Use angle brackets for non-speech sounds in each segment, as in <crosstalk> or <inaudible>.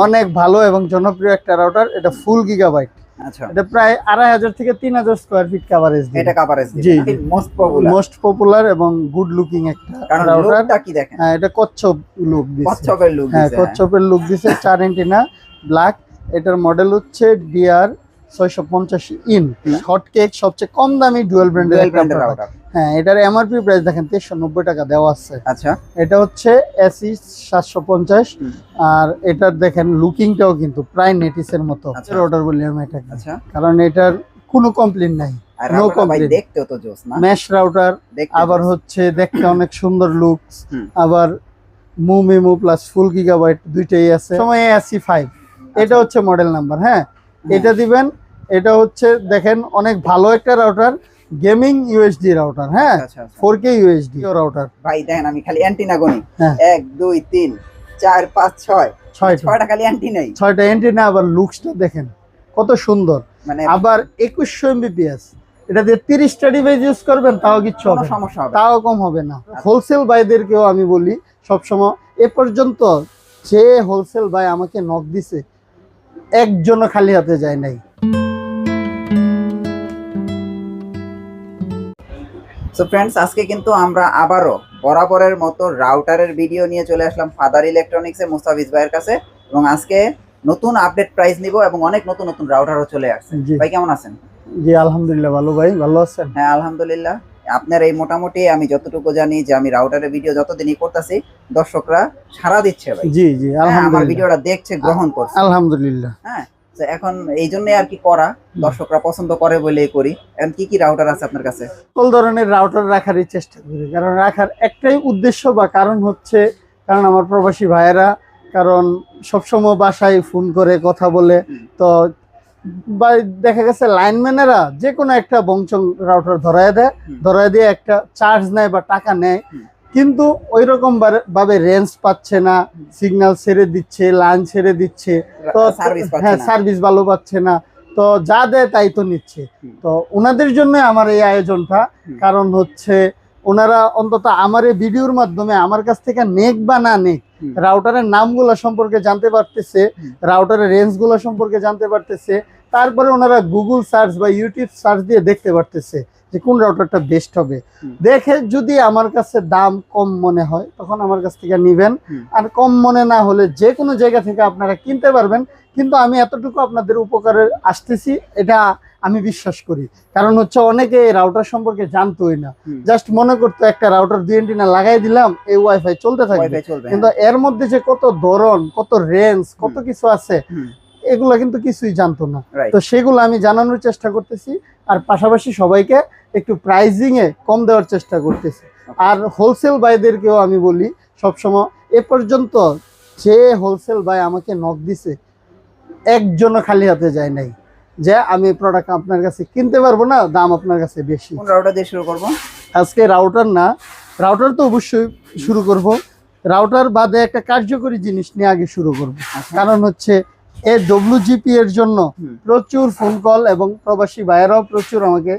অনেক ভালো এবং জনপ্রিয় একটা রাউটার এটা ফুল গিগাবাইট আচ্ছা। এটা প্রায় আড়াই হাজার থেকে তিন হাজার স্কোয়ার ফিট কাভারেজ এটা কাভারেজ জি। মোস্ট পপুলার মোস্ট পপুলার এবং গুড লুকিং একটা রাউটার কি দেখেন? হ্যাঁ এটা কচ্ছপ লুক কচ্ছপের লুক হ্যাঁ কচ্ছপের লুক দিছে চার এন্টিনা ব্ল্যাক এটার মডেল হচ্ছে ডিআর ছয়শো পঞ্চাশ ইন। সবচেয়ে কম দামি ডুয়েল ব্র্যান্ডের হ্যাঁ এটার এমআরপি প্রাইস দেখেন তেইশশো নব্বই টাকা দেওয়া আছে। আচ্ছা। এটা হচ্ছে এসি সাতশো পঞ্চাশ আর এটার দেখেন লুকিংটাও কিন্তু প্রায় নেটিসের মতো। আচ্ছা। অর্ডার এটাকে। আচ্ছা। কারণ এটার কোনো কমপ্লেন নাই। আর No রাউটারটা ভাই complaint. দেখতেও তো জোস না। ম্যাশ রাউটার আবার হচ্ছে দেখতে অনেক সুন্দর লুকস হুম। আবার মু মেমো প্লাস ফুল গিগাবাইট দুইটাই আছে। সময় এসি ফাইভ এটা আচ্ছা। হচ্ছে মডেল নাম্বার হ্যাঁ। হ্যাঁ। এটা দিবেন এটা হচ্ছে দেখেন অনেক ভালো একটা রাউটার গেমিং ইউএসডি রাউটার হ্যাঁ? আচ্ছা আচ্ছা ফোর কে ইউএসডি রাউটার ভাই দেখেন আমি খালি অ্যান্টিনা গনি। হ্যাঁ। এক দুই তিন চার পাঁচ ছয়। ছয়টা। ছয়টা খালি অ্যান্টিনাই ছয়টা এন্টিনা আবার লুকসটা দেখেন কত সুন্দর। মানে আবার একুশশো এমবিপিএস এটা দিয়ে তিরিশটা ডিভাইস ইউজ করবেন তাও কিচ্ছু হবে না। সমস্যা হবে তাও কম হবে না। হোলসেল বাইদেরকেও আমি বলি সবসময় এ পর্যন্ত যে হোলসেল বাই আমাকে নক দিছে একজনও খালি হাতে যায় নাই। সো ফ্রেন্ডস আজকে কিন্তু আমরা আবারও বরাবরের মতো রাউটারের ভিডিও নিয়ে চলে আসলাম ফাদার ইলেকট্রনিক্সের মুস্তাফিজ ভাইয়ের কাছে এবং আজকে নতুন আপডেট প্রাইস নিব এবং অনেক নতুন নতুন রাউটারও চলে আসছে। ভাই কেমন আছেন? জি আলহামদুলিল্লাহ ভালো ভাই ভালো আছেন? হ্যাঁ আলহামদুলিল্লাহ। আপনার এই মোটামুটি আমি যতটুকু জানি যে আমি রাউটারের ভিডিও যতদিনই করতেছি দর্শকরা সারা দিচ্ছে ভাই। জি জি হ্যাঁ, আমার ভিডিওটা দেখছে গ্রহণ করছে। আলহামদুলিল্লাহ। হ্যাঁ এখন এই জন্য আর কি করা। দর্শকরা পছন্দ করে বলেই করি। এখন কি কি রাউটার আছে আপনার কাছে? সকল ধরনের রাউটার রাখারই চেষ্টা করি। কারণ রাখার একটাই উদ্দেশ্য বা কারণ হচ্ছে কারণ আমার প্রবাসী ভাইয়েরা কারণ সবসময় বাসায় ফোন করে কথা বলে। তো বা দেখা গেছে লাইনম্যানেরা যে কোনো একটা বংচং রাউটার ধরায় দেয়। ধরায় দিয়ে একটা চার্জ নেয় বা টাকা নেয়। কিন্তু ওই রকম ভাবে রেঞ্জ পাচ্ছে না সিগন্যাল ছেড়ে দিচ্ছে লাইন ছেড়ে দিচ্ছে তো সার্ভিস হ্যাঁ সার্ভিস ভালো পাচ্ছে না তো যা দেয় তাই তো নিচ্ছে। তো ওনাদের জন্য আমার এই আয়োজনটা কারণ হচ্ছে ওনারা অন্তত আমার এই ভিডিওর মাধ্যমে আমার কাছ থেকে নেক বা না নেক রাউটারের নামগুলো সম্পর্কে জানতে পারতেছে রাউটারের রেঞ্জগুলো সম্পর্কে জানতে পারতেছে তারপরে ওনারা গুগল সার্চ বা ইউটিউব সার্চ দিয়ে দেখতে পারতেছে যে কোন রাউটারটা বেস্ট হবে। দেখে যদি আমার কাছে দাম কম মনে হয় তখন আমার কাছ থেকে নিবেন। আর কম মনে না হলে যে কোনো জায়গা থেকে আপনারা কিনতে পারবেন। কিন্তু আমি এতটুকু আপনাদের উপকারে আসতেছি এটা আমি বিশ্বাস করি। কারণ হচ্ছে অনেকে এই রাউটার সম্পর্কে জানতোই না। জাস্ট মনে করতো একটা রাউটার দুই এন্টিনা লাগাই দিলাম এই ওয়াইফাই চলতে থাকবে। কিন্তু এর মধ্যে যে কত ধরন কত রেঞ্জ কত কিছু আছে। এগুলো কিন্তু কিছুই জানতো না। তো সেগুলো আমি জানানোর চেষ্টা করতেছি আর পাশাপাশি সবাইকে একটু প্রাইজিং এ কম দেওয়ার চেষ্টা করতেছি। আর হোলসেল বাইদেরকেও আমি বলি সবসময় এ পর্যন্ত যে হোলসেল বাই আমাকে নক দিছে একজনও খালি হাতে যায় নাই। যে আমি প্রোডাক্ট আপনার কাছে কিনতে পারব না দাম আপনার কাছে বেশি। রাউটার দিয়ে শুরু করব? আজকে রাউটার না রাউটার তো অবশ্যই শুরু করব। রাউটার বাদে একটা কার্যকরী জিনিস নিয়ে আগে শুরু করব। আচ্ছা। কারণ হচ্ছে এ ডব্লিউজিপি এর জন্য প্রচুর ফোন কল এবং প্রবাসী ভাইয়েরাও প্রচুর আমাকে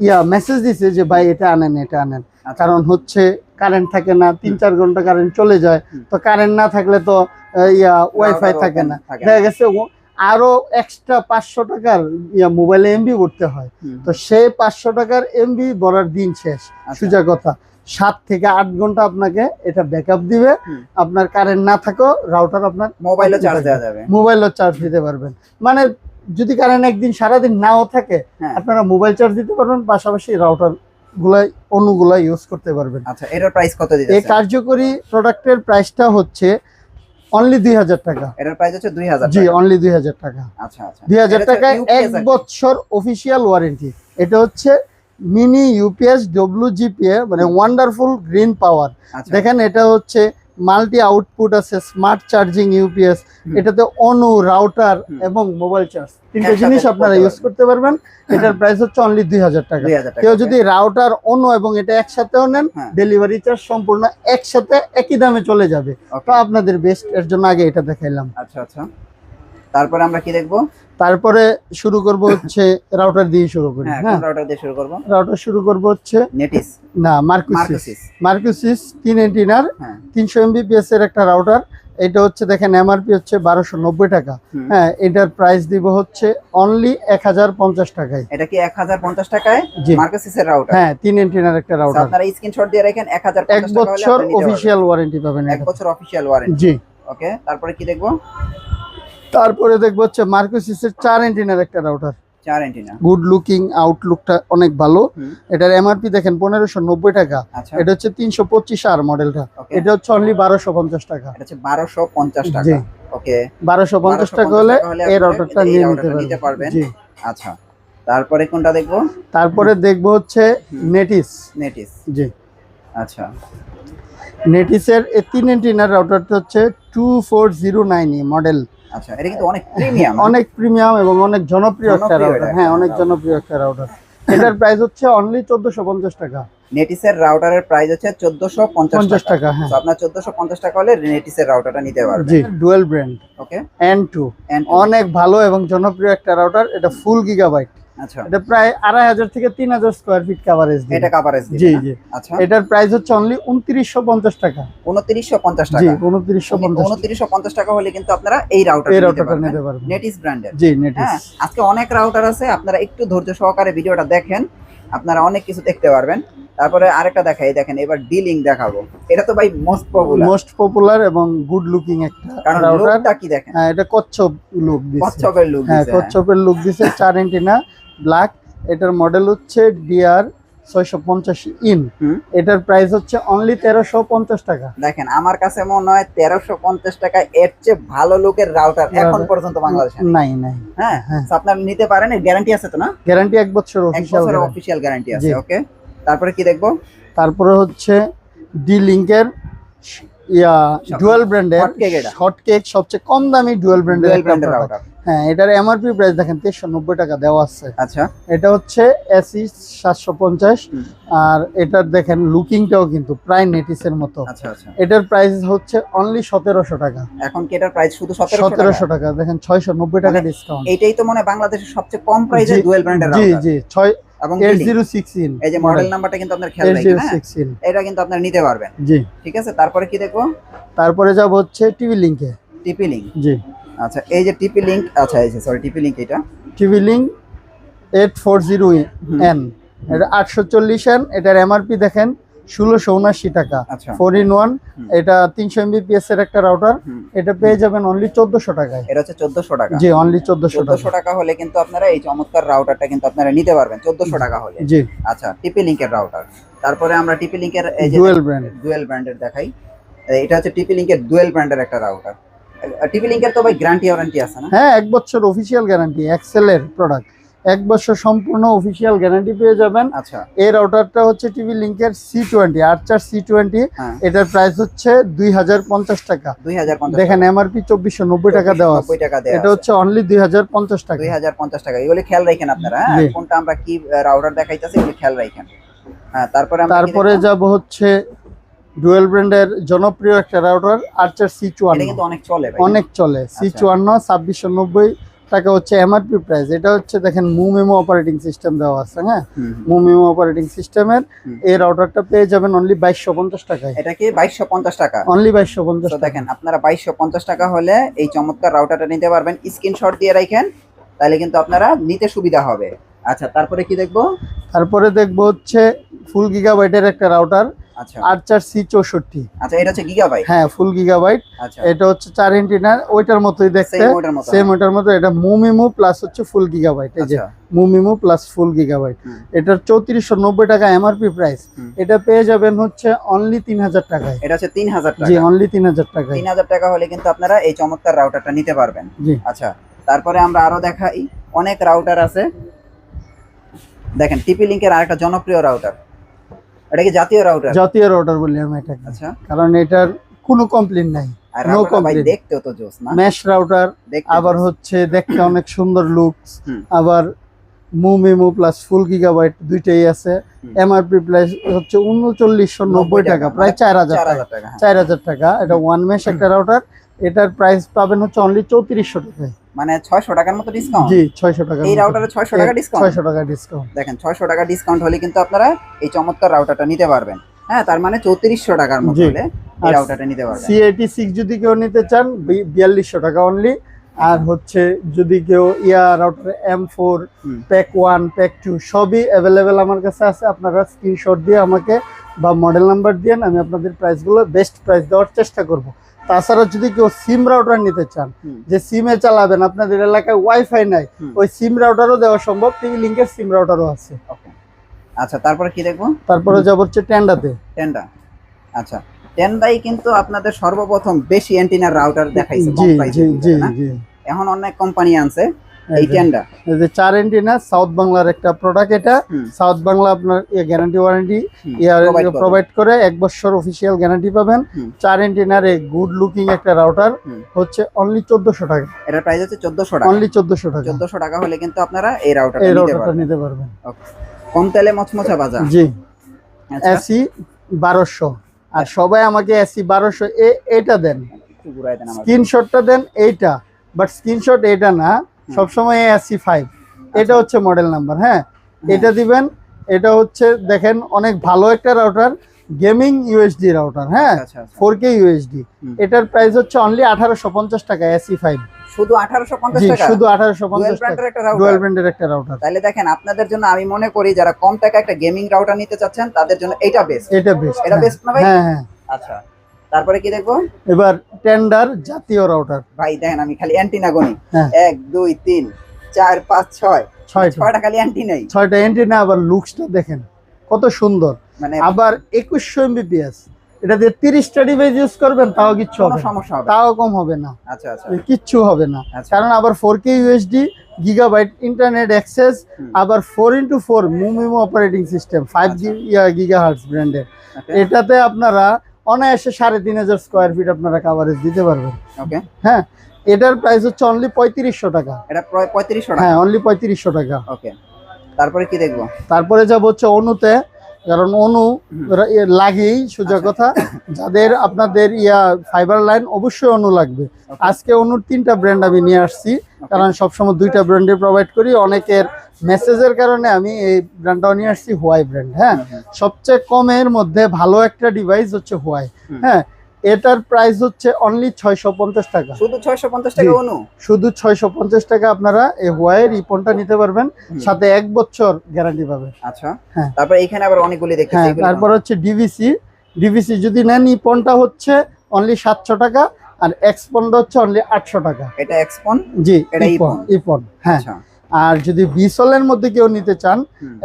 ইয়া মেসেজ দিছে যে ভাই এটা আনেন এটা আনেন। আচ্ছা। কারণ হচ্ছে কারেন্ট থাকে না তিন চার ঘণ্টা কারেন্ট চলে যায়। তো কারেন্ট না থাকলে তো ইয়া ওয়াইফাই থাকে না। দেখা গেছে আরও এক্সট্রা পাঁচশো টাকার ইয়া মোবাইলে এমবি করতে হয়। তো সেই পাঁচশো টাকার এমবি বলার দিন শেষ। আচ্ছা। সোজা কথা সাত থেকে আট ঘণ্টা আপনাকে এটা ব্যাকআপ দিবে। আপনার কারেন্ট না থাকো রাউটার আপনার মোবাইলও চার্জ দেওয়া যাবে। মোবাইলও চার্জ দিতে পারবেন। মানে যদি কারেন্ট একদিন সারাদিন নাও থাকে হ্যাঁ। আপনারা মোবাইল চার্জ দিতে পারবেন পাশাপাশি রাউটার গুলাই অনুগুলা ইউজ করতে পারবেন। আচ্ছা এটার প্রাইস কত দিতে এই কার্যকরী প্রোডাক্টের প্রাইসটা হচ্ছে অনলি দুই হাজার টাকা। এটার প্রাইস হচ্ছে 2000 জি অনলি দুই হাজার টাকা। আচ্ছা আচ্ছা। দুই হাজার এটা হচ্ছে টাকায় এক বছর অফিসিয়াল ওয়ারেন্টি এটা হচ্ছে মিনি ইউপিএস ডব্লিউজিপিএ মানে ওয়ান্ডারফুল গ্রিন পাওয়ার দেখেন এটা হচ্ছে মাল্টি আউটপুট আছে স্মার্ট চার্জিং ইউপিএস এটাতে অনু রাউটার এবং মোবাইল চার্জ। তিনটে জিনিস আপনারা ইউজ করতে পারবেন। এটার প্রাইস হচ্ছে অনলি দুই হাজার টাকা। কেউ যদি রাউটার অনু এবং এটা একসাথেও নেন হ্যাঁ। ডেলিভারি চার্জ সম্পূর্ণ একসাথে একই দামে চলে যাবে। তো আপনাদের বেস্ট এর জন্য আগে এটা দেখাইলাম। আচ্ছা আচ্ছা। তারপরে আমরা কি দেখব? তারপরে শুরু করব হচ্ছে <laughs> রাউটার দিয়ে শুরু করি হ্যাঁ হ্যাঁ? রাউটার দিয়ে শুরু করব? রাউটার শুরু করব হচ্ছে নেটিস না মার্কুসিস মার্কুসিস তিন এন্টিনার হ্যাঁ। তিনশো এমবিপিএস এর একটা রাউটার এটা হচ্ছে দেখেন এমআরপি হচ্ছে বারোশো নব্বই টাকা। হ্যাঁ এটার প্রাইস দিব হচ্ছে অনলি এক হাজার পঞ্চাশ টাকায়। এটা কি এক হাজার পঞ্চাশ টাকায়? মার্কেসিসের রাউটার হ্যাঁ তিন এন্টিনার একটা রাউটার আপনারা স্ক্রিনশট দিয়ে রাখেন এক হাজার এক বছর অফিসিয়াল ওয়ারেন্টি পাবেন এক বছর অফিসিয়াল ওয়ারেন্টি জি। ওকে তারপরে কি দেখব? তারপরে দেখব হচ্ছে মার্কোসিসের চার এন্টিনার একটা রাউটার গুড লুকিং আউটলুকটা অনেক ভালো। এটার এমআরপি দেখেন পনেরোশো নব্বই টাকা। আচ্ছা। এটা হচ্ছে তিনশো পঁচিশ আর মডেলটা এটা হচ্ছে অনলি বারোশো পঞ্চাশ টাকা। বারোশো পঞ্চাশ টাকা। ওকে বারোশো পঞ্চাশ টাকা হলে এই রাউটারটা নিতে পারবেন। আচ্ছা। তারপরে কোনটা দেখব? তারপরে দেখব হচ্ছে নেটিস নেটিস জি। আচ্ছা। নেটিসের তিন এন্টিনার রাউটারটা হচ্ছে two four zero nine model আচ্ছা এটা কিন্তু অনেক প্রিমিয়াম অনেক প্রিমিয়াম এবং অনেক জনপ্রিয় একটা রাউটার হ্যাঁ অনেক জনপ্রিয় একটা রাউটার এটার প্রাইস হচ্ছে অনলি চোদ্দশো পঞ্চাশ টাকা। নেটিসের রাউটারের প্রাইস হচ্ছে চোদ্দশো পঞ্চাশ পঞ্চাশ টাকা। টাকা হ্যাঁ। তো আপনার চোদ্দশো পঞ্চাশ টাকা হলে নেটিসের রাউটারটা নিতে পারবেন। জি dual band okay N two And অনেক ভালো এবং জনপ্রিয় একটা রাউটার এটা ফুল গিগাবাইট আচ্ছা। এটা প্রায় আড়াই হাজার থেকে তিন হাজার স্কোয়ার ফিট কাভারেজ এটা কাভারেজ জি জি। আচ্ছা। এটার প্রাইস হচ্ছে অনলি উনত্রিশশো পঞ্চাশ টাকা। উনত্রিশশো পঞ্চাশ জি টাকা উনত্রিশশো পঞ্চাশ উনত্রিশশো পঞ্চাশ টাকা হলে কিন্তু আপনারা এই রাউটার এই রাউটারটা নিতে পারবেন। নেটিস ব্র্যান্ডের জি নেটিস হ্যাঁ আজকে অনেক রাউটার আছে আপনারা একটু ধৈর্য সহকারে ভিডিওটা দেখেন। আপনারা অনেক কিছু দেখতে পারবেন। তারপরে আরেকটা দেখাই দেখেন এবার ডিলিং দেখাবো। এটা তো ভাই মোস্ট পপুলার মোস্ট পপুলার এবং গুড লুকিং একটা কারণ লুকটা কি দেখেন? হ্যাঁ এটা কচ্ছপ লুক দিচ্ছে কচ্ছপের লুক হ্যাঁ কচ্ছপের লুক দিছে চার এন্টিনা ব্ল্যাক এটার মডেল হচ্ছে ডিআর ছয়শো পঞ্চাশ ইন। এটার প্রাইস হচ্ছে অনলি তেরোশো পঞ্চাশ টাকা। দেখেন আমার কাছে মনে হয় তেরোশো পঞ্চাশ টাকা এর চেয়ে ভালো লুকের রাউটার এখন পর্যন্ত বাংলাদেশে নাই। নাই হ্যাঁ হ্যাঁ। তো নিতে পারেন গ্যারান্টি আছে তো না? গ্যারান্টি এক বছর অফিসিয়াল গ্যারান্টি আছে ওকে তারপরে কি দেখব? তারপরে হচ্ছে ডি লিঙ্কের ইয়া ডুয়েল ব্র্যান্ডের। হট কেক সবচেয়ে কম দামি ডুয়েল ব্র্যান্ডের। রাউটার হ্যাঁ এটার এমআরপি প্রাইস দেখেন তেইশশো নব্বই টাকা দেওয়া আছে। আচ্ছা। এটা হচ্ছে এসি সাতশো পঞ্চাশ আর এটার দেখেন লুকিংটাও কিন্তু প্রায় নেটিসের মতো। আচ্ছা আচ্ছা। এটার প্রাইস হচ্ছে অনলি সতেরোশো টাকা। এখন কি এটার প্রাইস শুধু সতেরোশো টাকা? দেখেন ছয়শো নব্বই টাকা মানে ডিসকাউন্ট এইটাই তো মনে হয় বাংলাদেশের সবচেয়ে কম প্রাইসে ডুয়েল ব্র্যান্ডের জি জি ছয় এবং এই যে মডেল নাম্বারটা কিন্তু আপনার খেয়াল রাখবেন হ্যাঁ? এটা কিন্তু আপনারা নিতে পারবেন। জি। ঠিক আছে? তারপরে কি দেখব? তারপরে যাব হচ্ছে টিভি লিঙ্কে টিপি লিঙ্ক জি। আচ্ছা এই যে টিপি লিঙ্ক আচ্ছা এই যে সরি টিপি লিংক এটা TP link eight four zero N এটা আটশো চল্লিশ এন এটার এমআরপি দেখেন ষোলোশো উনাশি টাকা। ফোর ইন ওয়ান এটা তিনশো এমবিপিএস এর একটা রাউটার এটা পেয়ে যাবেন অনলি চোদ্দশো টাকায়। এটা হচ্ছে চোদ্দশো টাকা। জি অনলি চোদ্দশো চোদ্দশো টাকা টাকা হলে কিন্তু আপনারা এই চমৎকার রাউটারটা কিন্তু আপনারা নিতে পারবেন চোদ্দশো টাকা হলে। জি। আচ্ছা টিপি লিঙ্কের রাউটার তারপরে আমরা টিপি লিঙ্কের এই যে ডুয়েল ব্র্যান্ড ডুয়েল ব্র্যান্ডের দেখাই। এটা হচ্ছে টিপি লিঙ্কের ডুয়েল ব্র্যান্ডের একটা রাউটার টিপি লিঙ্কের তো ভাই গ্যারান্টি ওয়ারেন্টি আছে না? হ্যাঁ এক বছর অফিসিয়াল গ্যারান্টি এক্সেল এর প্রোডাক্ট এক বছর সম্পূর্ণ অফিসিয়াল গ্যারান্টি পেয়ে যাবেন। আচ্ছা। এই রাউটারটা হচ্ছে টিভি লিঙ্কের C twenty Archer C twenty এটার প্রাইস হচ্ছে দুই হাজার পঞ্চাশ টাকা। দেখেন এমআরপি চব্বিশশো নব্বই টাকা দেওয়া টাকা এটা হচ্ছে অনলি দুই হাজার পঞ্চাশ টাকা। দুই হাজার পঞ্চাশ টাকা। এগুলো খেয়াল রাখেন আপনারা হ্যাঁ। কোনটা আমরা কি রাউটার দেখাইতেছি এগুলো খেয়াল রাখেন। হ্যাঁ তারপরে তারপরে? যাব হচ্ছে ডুয়েল ব্র্যান্ডের জনপ্রিয় একটা রাউটার আর্চার সি এটা চুয়ান্ন কিন্তু অনেক চলে ভাই। অনেক চলে। সি আচ্ছা। চুয়ান্ন ছাব্বিশশো নব্বই টাকা হচ্ছে এমআরপি প্রাইস এটা হচ্ছে দেখেন মু মেমো অপারেটিং সিস্টেম দেওয়া আছে হ্যাঁ? হুম, হুম। মু মেমো অপারেটিং সিস্টেমের এই রাউটারটা পেয়ে যাবেন অনলি বাইশশো পঞ্চাশ টাকায়। এটা কি বাইশশো পঞ্চাশ টাকা? অনলি বাইশশো পঞ্চাশ দেখেন আপনারা বাইশশো পঞ্চাশ টাকা হলে এই চমৎকার রাউটারটা নিতে পারবেন। স্ক্রিনশট দিয়ে রাখেন তাহলে কিন্তু আপনারা নিতে সুবিধা হবে। আচ্ছা তারপরে কি দেখব? তারপরে দেখব হচ্ছে ফুল গিগাবাইটের একটা রাউটার আচ্ছা। সি চৌষট্টি। আচ্ছা এটা হচ্ছে গিগাবাইট হ্যাঁ ফুল গিগাবাইট আচ্ছা। এটা হচ্ছে চার ওইটার মতোই দেখতে। সেম ওটার মতো সেম ওইটার মতো এটা মুমিমু প্লাস হচ্ছে ফুল গিগাবাইট এই যে আচ্ছা। মুমিমু প্লাস ফুল গিগাবাইট হুম। এটার চৌত্রিশশো নব্বই টাকা এমআরপি প্রাইস এটা পেয়ে যাবেন হচ্ছে অনলি তিন হাজার টাকায়। এটা হচ্ছে তিন হাজার জি টাকা অনলি তিন হাজার টাকায়। তিন হাজার টাকা হলে কিন্তু আপনারা এই চমৎকার রাউটারটা নিতে পারবেন। জি। আচ্ছা তারপরে আমরা আরও দেখাই। অনেক রাউটার আছে। দেখেন টিপি লিঙ্কের আরেকটা জনপ্রিয় রাউটার এটা কি জাতীয় রাউটার জাতীয় রাউটার বলি আমি এটাকে। আচ্ছা। কারণ এটার কোনো কমপ্লেন নাই. দেখতেও তো জোস না। ম্যাশ রাউটার আবার হচ্ছে দেখতে অনেক সুন্দর লুকস। আবার মুমিমু প্লাস ফুল গিগাবাইট দুইটাই আছে। হুম। এমআরপি প্রাইস হচ্ছে উনচল্লিশশো নব্বই টাকা প্রায় চার হাজার টাকা। হ্যাঁ। চার হাজার টাকা। এটা ওয়ান মেশ একটা রাউটার এটার প্রাইস পাবেন হচ্ছে অনলি চৌত্রিশশো টাকায়। মানে ছয়শো টাকার মতো ডিসকাউন্ট জি ছয়শো টাকা এই রাউটারে ছয়শো টাকা ডিসকাউন্ট ছয়শো টাকা ডিসকাউন্ট দেখেন ছয়শো টাকা ডিসকাউন্ট হলে কিন্তু আপনারা এই চমৎকার রাউটারটা নিতে পারবেন। হ্যাঁ তার মানে চৌত্রিশশো টাকার মতো হলে এই রাউটারটা নিতে পারবেন। সি এইটি সিক্স যদি কেউ নিতে চান বি- বিয়াল্লিশশো টাকা অনলি আর হচ্ছে যদি কেউ ইয়া router M four. Pack one pack two সবই অ্যাভেলেবেল আমার কাছে আছে। আপনারা স্ক্রিনশট দিয়ে আমাকে বা মডেল নাম্বার দিয়েন আমি আপনাদের প্রাইসগুলো বেস্ট প্রাইস দেওয়ার চেষ্টা করব। তাছাড়া যদি কেউ সিম রাউটার নিতে চান। যে সিমে চালাবেন আপনাদের এলাকায় ওয়াইফাই নাই। ওই সিম রাউটারও দেওয়া সম্ভব টিভি লিঙ্কের সিম রাউটারও আছে। আচ্ছা তারপরে কি দেখব? তারপরে যাব হচ্ছে টেন্ডাতে টেন্ডা আচ্ছা টেন্ডাই কিন্তু আপনাদের সর্বপ্রথম বেশি অ্যান্টিনার রাউটার দেখাইছে এখন অনেক কোম্পানি আনছে এই এই টেন্ডা এই যে চার এন্টিনা সাউথ বাংলার একটা প্রোডাক্ট এটা। সাউথ বাংলা আপনার গ্যারান্টি ওয়ারেন্টি। প্রোভাইড করে এক বছর অফিসিয়াল গ্যারান্টি পাবেন। চার এন্টিনার গুড লুকিং একটা রাউটার হচ্ছে অনলি চোদ্দশো টাকা। এটার প্রাইস হচ্ছে চোদ্দশো টাকা। অনলি চোদ্দশো টাকা। চোদ্দশো টাকা হলে কিন্তু আপনারা এই রাউটারটা এই নিতে রাউটারটা পারবেন। নিতে পারবেন। কম তেলে মচমচা বাজা জি। আচ্ছা। এসি বারোশো। আর সবাই আমাকে এসি বারোশো এ এটা দেন। স্ক্রিনশটটা দেন এইটা। বাট স্ক্রিনশট এটা না সবসময় এসি ফাইভ আচ্ছা। এটা হচ্ছে মডেল নাম্বার হ্যাঁ? এটা দিবেন এটা হচ্ছে দেখেন অনেক ভালো একটা রাউটার গেমিং ইউএসডি রাউটার হ্যাঁ? ফোর কে ইউএসডি এটার প্রাইস হচ্ছে অনলি আঠারোশো পঞ্চাশ টাকা এসি ফাইভ শুধু আঠারোশো পঞ্চাশ জি টাকা? শুধু আঠারোশো ডুয়েল পঞ্চাশ টাকা। ব্র্যান্ডের একটা রাউটার ব্র্যান্ডের একটা রাউটার তাহলে দেখেন আপনাদের জন্য আমি মনে করি যারা কম টাকা একটা গেমিং রাউটার নিতে চাচ্ছেন তাদের জন্য এটা বেস্ট এটা বেস্ট এটা best না ভাই? হ্যাঁ হ্যাঁ। আচ্ছা। তারপরে কি দেখব? এবার টেন্ডার জাতীয় রাউটার ভাই দেখেন আমি খালি অ্যান্টিনা গনি হ্যাঁ। এক দুই তিন চার পাঁচ ছয়। ছয়টা। খালি অ্যান্টিনাই ছয়টা এন্টিনা আবার লুকসটা দেখেন কত সুন্দর। মানে আবার একুশশো এমবিপিএস এটা দিয়ে তিরিশটা ডিভাইস ইউজ করবেন তাও কিচ্ছু হবে সমস্যা তাও কম হবে না। আচ্ছা আচ্ছা। কিচ্ছু হবে না। আচ্ছা। কারণ আবার four K USB gigabyte internet access আবার four into four MU MIMO operating system five G giga hertz ব্র্যান্ডের এটাতে আপনারা অনায়াসে সাড়ে তিন হাজার স্কোয়ার ফিট আপনারা কাভারেজ দিতে পারবেন। ওকে হ্যাঁ এটার প্রাইস হচ্ছে অনলি পঁয়ত্রিশশো টাকা। এটা প্রায় পঁয়ত্রিশশো টাকা হ্যাঁ অনলি পঁয়ত্রিশশো টাকা। ওকে তারপরে কি দেখব? তারপরে যাব হচ্ছে অনুতে কারণ অনু লাগেই সোজা আচ্ছা। কথা। যাদের আপনাদের ইয়া ফাইবার লাইন অবশ্যই অনু লাগবে। আজকে অনুর তিনটা ব্র্যান্ড আমি নিয়ে আসছি। কারণ সবসময় দুইটা ব্র্যান্ডে প্রোভাইড করি। অনেকের মেসেজের কারণে আমি এই ব্র্যান্ডটাও নিয়ে আসছি হোয়াই ব্র্যান্ড হ্যাঁ। সবচেয়ে কমের মধ্যে ভালো একটা ডিভাইস হচ্ছে হোয়াই হ্যাঁ? এটার প্রাইস হচ্ছে অনলি ছয়শো পঞ্চাশ টাকা। শুধু ছয়শো পঞ্চাশ টাকা জি। অনু? শুধু ছয়শো পঞ্চাশ টাকা আপনারা এই হোয়াইয়ের রিপনটা নিতে পারবেন সাথে এক বছর গ্যারান্টি পাবেন। আচ্ছা। হ্যাঁ। তারপরে এখানে আবার অনেকগুলি দেখতেছি হ্যাঁ তারপর হচ্ছে ডিভিসি ডিভিসি যদি নেন ইপনটা হচ্ছে অনলি সাতশো টাকা আর এক্সপনটা হচ্ছে অনলি আটশো টাকা। এটা এক্সপন জি এটা ইপন ইপন। ইপন হ্যাঁ। আচ্ছা। আর যদি বিসলের মধ্যে কেউ নিতে চান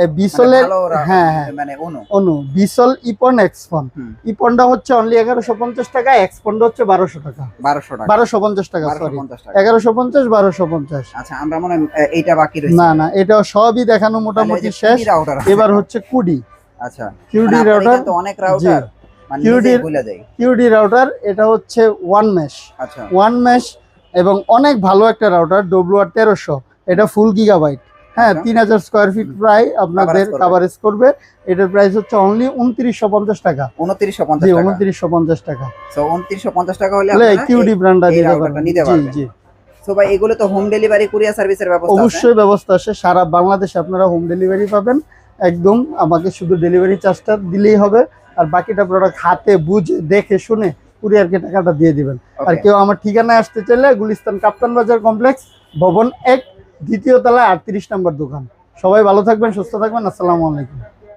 বিসলের মানে ভালো রা- হ্যাঁ হ্যাঁ। মানে অনু। বিসল ইপন এক্সপন। ইপনটা হচ্ছে অনলি এগারোশো পঞ্চাশ টাকা এক্সপনটা হচ্ছে বারোশো টাকা। বারোশো টাকা। বারোশো পঞ্চাশ টাকা সরি এগারোশো পঞ্চাশ বারোশো পঞ্চাশ। আচ্ছা আমরা মনে এইটা বাকি না না এটা সবই দেখানো মোটামুটি শেষ। এবার হচ্ছে কুডি। আচ্ছা। কিউডি মানে রাউটার তো অনেক রাউটার মানে নিজেই কিউডি রাউটার এটা হচ্ছে ওয়ান মেশ। আচ্ছা। ওয়ান মেশ এবং অনেক ভালো একটা রাউটার ডব্লিউ আর তেরোশো। এটা ফুল গিগাবাইট হ্যাঁ আচ্ছা। তিন হাজার স্কোয়ার ফিট প্রায় আপনাদের কাভারেজ করবে। এটার প্রাইস হচ্ছে অনলি উনত্রিশশো পঞ্চাশ টাকা। উনত্রিশশো পঞ্চাশ টাকা। উনত্রিশশো পঞ্চাশ টাকা। সো উনত্রিশশো পঞ্চাশ টাকা হলে কিউডি ব্র্যান্ডটা পারবেন জি জি। সো ভাই এগুলো তো হোম ডেলিভারি কুরিয়ার সার্ভিসের ব্যবস্থা অবশ্যই ব্যবস্থা আছে। সারা বাংলাদেশে আপনারা হোম ডেলিভারি পাবেন। একদম আমাকে শুধু ডেলিভারি চার্জটা দিলেই হবে। আর বাকিটা প্রোডাক্ট হাতে বুঝে দেখে শুনে কুরিয়ারকে টাকাটা দিয়ে দিবেন। আর কেউ আমার ঠিকানায় আসতে চাইলে গুলিস্তান কাপ্তান বাজার কমপ্লেক্স ভবন এক দ্বিতীয় তলায় আটত্রিশ নম্বর দোকান। সবাই ভালো থাকবেন সুস্থ থাকবেন আসসালামু আলাইকুম।